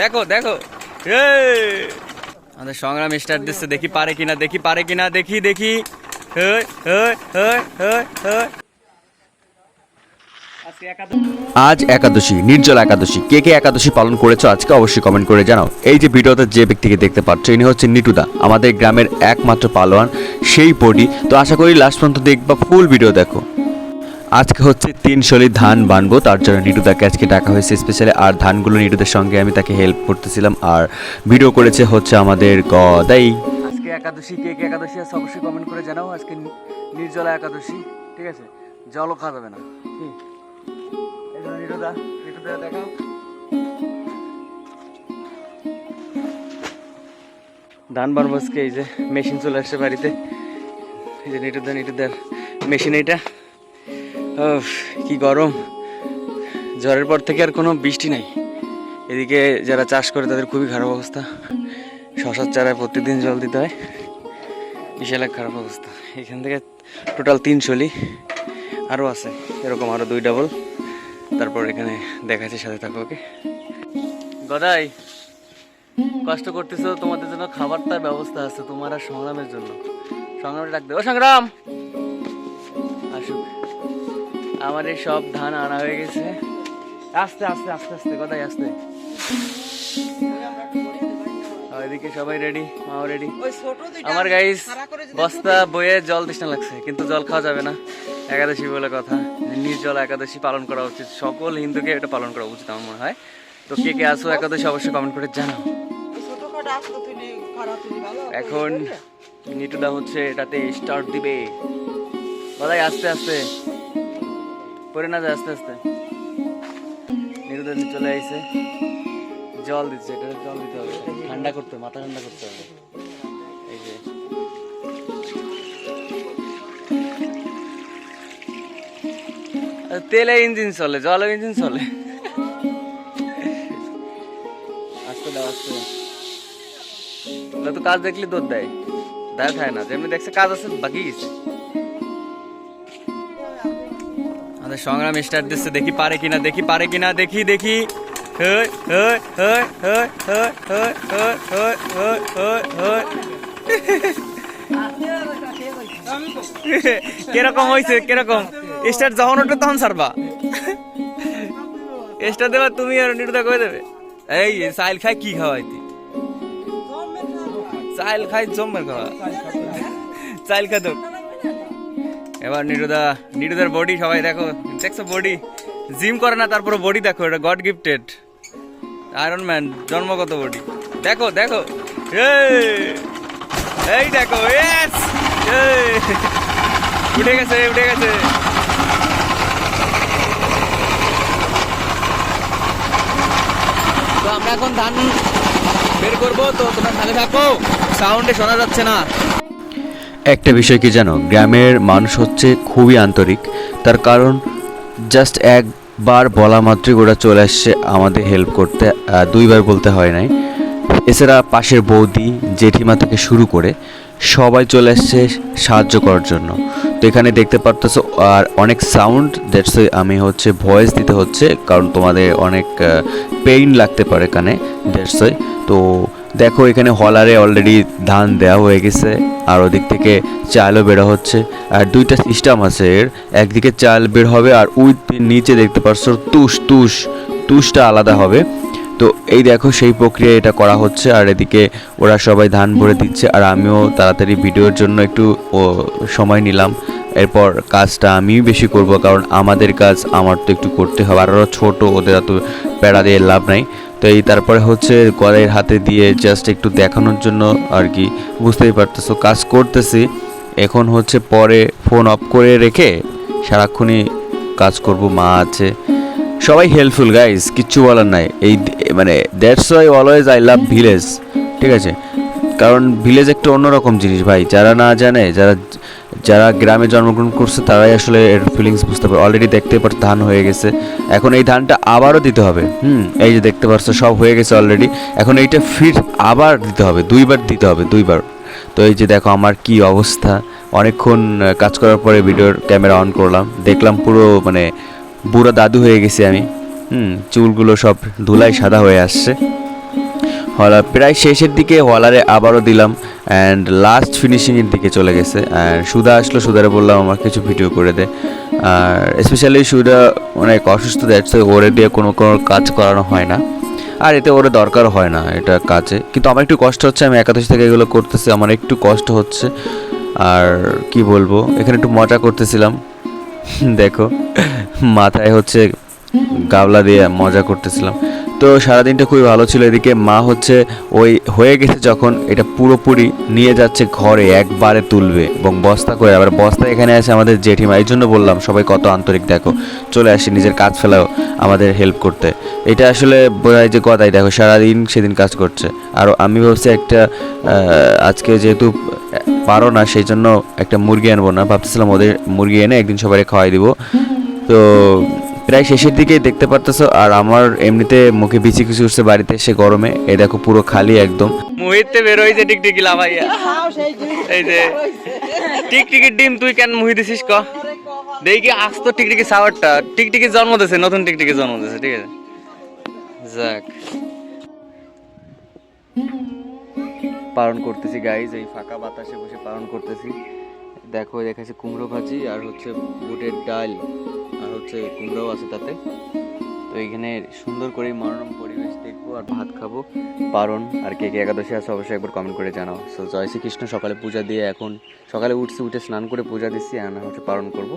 দেখো দেখো। আমাদের সংগ্রাম স্টার্ট দিচ্ছে, দেখি পারে কিনা, দেখি পারে কিনা, দেখি দেখি। আজ একাদশী, নির্জল একাদশী। কে কে একাদশী পালন করেছ আজকে অবশ্যই কমেন্ট করে জানাও। এই যে ভিডিওতে যে ব্যক্তিকে দেখতে পাচ্ছ, ইনি হচ্ছে নিটুদা, আমাদের গ্রামের একমাত্র পালোয়ান, সেই বডি। তো আশা করি লাস্ট পর্যন্ত দেখবা ফুল ভিডিও দেখো। আজকে হচ্ছে তিন শলি ধান বানবো তার জন্য নিটুদাকে আজকে ডাকা হয়েছে স্পেশালি আর ধানগুলো নিটুদের সঙ্গে আমি তাকে হেল্প করতেছিলাম আর ভিডিও করেছে হচ্ছে আমাদের গদাই। আজকে একাদশী কে কে একাদশী আছে অবশ্যই কমেন্ট করে জানাও আজকে নির্জলা একাদশী ঠিক আছে? জলও খাওয়া যাবে না। ধান বানবসকে এই যে মেশিন চলে আসছে বাড়িতে। এই যে নিটুদা নিটুদার মেশিন উফ, কি গরম। ঝড়ের পর থেকে আর কোনো বৃষ্টি নাই। এদিকে যারা চাষ করে তাদের খুবই খারাপ অবস্থা। শশার চারায় প্রতিদিন জল দিতে হয়। বিশাল এক খারাপ অবস্থা। এখান থেকে টোটাল তিন শলি। আরও আছে। এরকম আরও দুই ডাবল। তারপর এখানে দেখাচ্ছে সাথে থাকো, ওকে? গদাই, কষ্ট করতেছো, তোমাদের জন্য খাবার তার ব্যবস্থা আছে। তোমার আর সংগ্রামের জন্য। সংগ্রামে ডাকতে ও, সংগ্রাম! আসুক। আমার এই সব ধান আনা হয়ে গেছে। আস্তে আস্তে আস্তে আস্তে গদাই আস্তে। এদিকে সবাই রেডি মাও রেডি আমার গাইস বস্তা বয়ে জল তৃষ্ণা লাগছে কিন্তু জল খাওয়া যাবে না। একাদশী বলে কথা। নির্জল একাদশী পালন করা উচিত। সকল হিন্দুকে এটা পালন করা উচিত আমার মনে হয়। তো কে কে আসো একাদশী অবশ্যই কমেন্ট করে জানাও। এখন নিটুদা হচ্ছে এটাতে স্টার্ট দিবে। বলাই আস্তে আস্তে। পরে না যায় আস্তে আস্তে। নিটুদা চলে আইছে। জল দিচ্ছে এটা জল দিতে হবে। ঠান্ডা করতে হবে, মাথা ঠান্ডা করতে হবে। এই যে। তেলে ইঞ্জিন চলে, জলে ইঞ্জিন চলে। আস্তে দাও, আস্তে তো কাজ দেখলে দৌড় দেয়। দেয় খায় না। যেমনি দেখছে কাজ আছে, বাকি গেছে। সংগ্রাম স্টার্ট দিচ্ছে দেখি পারে কিনা দেখি পারে কিনা দেখি দেখি কীরকম হয়েছে কীরকম স্টার যখন উঠবে তখন সারবা স্টার দেবা তুমি আর নির্দা করে দেবে এই সাইল খাই কি খাওয়াই তুই চাইল খাই জমের খাওয়া চাইল খা এবার নিরুদা নিরুদার বডি সবাই দেখো দেখছ বডি জিম করে না তারপরে বডি দেখো এটা গড গিফটেড আয়রন ম্যান জন্মগত বডি দেখো দেখো। এই, দেখো উঠে গেছে উঠে গেছে। তো আমরা এখন ধান বের করব তো তোমরা সাথে থাকো। সাউন্ডে শোনা যাচ্ছে না। একটা বিষয় কি জানো? গ্রামের মানুষ হচ্ছে খুবই আন্তরিক। তার কারণ জাস্ট একবার বলা মাত্রই ওরা চলে আসছে আমাদের হেল্প করতে দুইবার বলতে হয় নাই। এছাড়া পাশের বৌদি, জেঠিমা থেকে শুরু করে সবাই চলে আসছে সাহায্য করার জন্য। তো এখানে দেখতে পারতেছো, আর অনেক সাউন্ড দ্যাটস আমি হচ্ছে ভয়েস দিতে হচ্ছে, কারণ তোমাদের অনেক পেইন লাগতে পারে কানে দ্যাটস তো দেখো, এখানে হলারে অলরেডি ধান দেওয়া হয়ে গেছে, আর ওদিক থেকে চালও বের হচ্ছে, আর দুইটা সিস্টেম আছে এর। একদিকে চাল বের হবে, আর ওই নিচে দেখতে পাচ্ছ তুষ তুষ, তুষটা আলাদা হবে। তো এই দেখো, সেই প্রক্রিয়া এটা করা হচ্ছে, আর এদিকে ওরা সবাই ধান ভরে দিচ্ছে, আর আমিও তাড়াতাড়ি ভিডিওর জন্য একটু সময় নিলাম। এরপর কাজটা আমিই বেশি করব, কারণ আমাদের কাজ, আমার তো একটু করতে হবে, আর ওরা ছোটো, ওদের এত প্যাড়া দিয়ে লাভ নাই। তো এই তারপরে হচ্ছে কড়াইয়ের হাতে দিয়ে জাস্ট একটু দেখানোর জন্য আর কি বুঝতেই পারতেছো, কাজ করতেছি। এখন হচ্ছে পরে ফোন অফ করে রেখে সারাক্ষণই কাজ করব, মা আছে। সবাই হেল্পফুল গাইস কিচ্ছু বলার নাই। এই মানে that's why always I love village ঠিক আছে? কারণ ভিলেজ একটা অন্যরকম জিনিস ভাই, যারা না জানে, যারা যারা গ্রামে জন্মগ্রহণ করছে, তারাই আসলে এর ফিলিংস বুঝতে পারে অলরেডি দেখতে পার, ধান হয়ে গেছে। এখন এই ধানটা আবারও দিতে হবে। হুম, এই যে দেখতে পারছ, সব হয়ে গেছে অলরেডি এখন এইটা ফির আবার দিতে হবে, দুইবার দিতে হবে, দুইবার। তো এই যে দেখো আমার কি অবস্থা। অনেকক্ষণ কাজ করার পরে ভিডিওর ক্যামেরা অন করলাম। দেখলাম পুরো মানে বুড়া দাদু হয়ে গেছি আমি। হুম, চুলগুলো সব ধুলাই সাদা হয়ে আসছে। হলার প্রায় শেষের দিকে হলারে আবারও দিলাম অ্যান্ড লাস্ট ফিনিশিংয়ের দিকে চলে গেছে। আর সুধা আসলো, সুধারে বললাম আমার কিছু ভিডিও করে দে। আর স্পেশালি সুধা অনেক অসুস্থ দেখছে ওরে দিয়ে কোনো কোনো কাজ করানো হয় না। আর এতে ওরে দরকার হয় না এটা কাজে। কিন্তু আমার একটু কষ্ট হচ্ছে, আমি একাদশ থেকে এগুলো করতেছি, আমার একটু কষ্ট হচ্ছে। আর কি বলব, এখানে একটু মজা করতেছিলাম। দেখো, মাথায় হচ্ছে গাবলা দিয়ে মজা করতেছিলাম। তো সারাদিনটা খুবই ভালো ছিল। এদিকে মা হচ্ছে ওই হয়ে গেছে যখন এটা পুরোপুরি নিয়ে যাচ্ছে ঘরে, একবারে তুলবে এবং বস্তা করে। আবার বস্তা এখানে আছে আমাদের জেঠিমা, এই জন্য বললাম সবাই কত আন্তরিক, দেখো। চলে আসি, নিজের কাজ ফেলাও, আমাদের হেল্প করতে। এটা আসলে বোঝায় যে কথাই, দেখো, সারাদিন সেদিন কাজ করছে। আর আমি ভাবছি একটা আজকে যেহেতু পারো না, সেই জন্য একটা মুরগি আনব না। ভাবতেছিলাম ওদের মুরগি এনে একদিন সবাই খাওয়াই দিব। তো প্রায় শেষের দিকেই দেখতে পারতেছো আর আমার এমনিতে মুখে বিচি কিছু উঠছে বাড়িতে এসে গরমে। এই দেখো পুরো খালি একদম। মুহিতে বের হইছে টিকটিকি লাভাইয়া এই যে টিকটিকির ডিম তুই কেন মুহি দিছিস ক? দেখি আজ তো টিকটিকি সাওয়ারটা। টিকটিকি জন্ম দিছে নতুন টিকটিকি জন্ম দিছে ঠিক আছে? যাক। পালন করতেছি গাইজ এই ফাঁকা বাতাসে বসে পালন করতেছি। দেখো দেখাচ্ছে কুমড়ো ভাজি আর হচ্ছে বুটের ডাল। হচ্ছে কুমড়াও আছে তাতে। তো এখানে সুন্দর করে মনোরম পরিবেশ দেখব আর ভাত খাব। পারণ আর কে কে একাদশী আছে অবশ্যই একবার কমেন্ট করে জানাও। সো জয় শ্রীকৃষ্ণ, সকালে পূজা দিয়ে এখন সকালে উঠছি, উঠে স্নান করে পূজা দিচ্ছি, আর হচ্ছে পালন করব।